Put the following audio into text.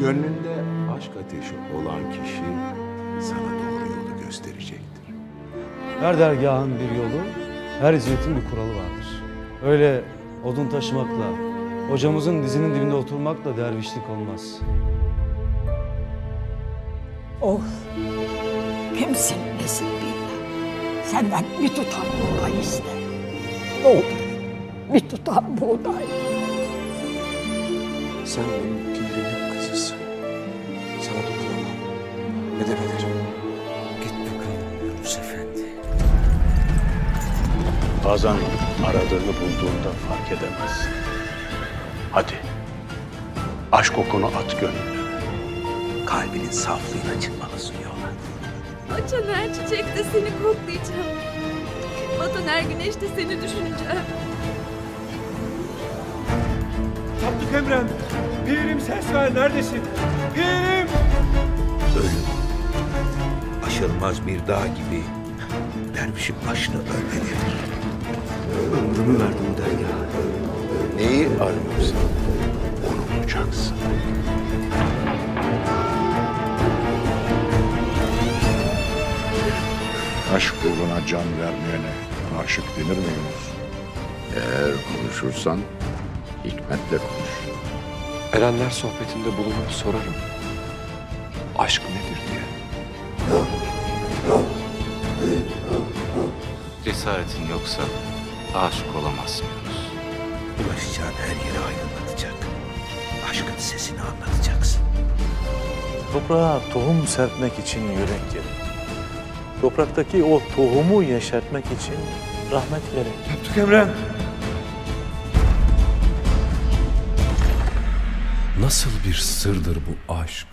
Gönlünde aşk ateşi olan kişi sana doğru yolu gösterecektir. Her dergahın bir yolu, her hizmetin bir kuralı vardır. Öyle odun taşımakla, hocamızın dizinin dibinde oturmakla dervişlik olmaz. Oh, kimsin nesin billah. Senden bir tutam buğday iste. Ne olur, bir tutam buğday. Sen benim kızısın. Sana dokunamam. Edep ederim. Git bakalım Yunus Efendi. Bazen aradığını bulduğunda fark edemezsin. Hadi. Aşk okunu at gönlüne. Kalbinin saflığına çıkmalısın yola. Açan her çiçekte seni koklayacağım. Batan her güneşte seni düşüneceğim. Tapduk Emrem, pirim ses ver neredesin? Pirim! Aşılmaz bir dağ gibi dervişin başını ölmelidir. Ömrümü verdim dergaha. Neyi arıyorsan onu bulacaksın. Aşk uğruna can vermeyene aşık denir mi Yunus? Eğer konuşursan hikmetle konuş. Erenler sohbetinde bulunup sorarım. Aşk nedir diye. Cesaretin yoksa aşık olamazsın Yunus. Ulaşacağın her yeri aydınlatacak. Aşkın sesini anlatacaksın. Toprağa tohum serpmek için yürek gerek. Topraktaki o tohumu yeşertmek için rahmet gerek. Tapduk Emrem, Nasıl bir sırdır bu aşk?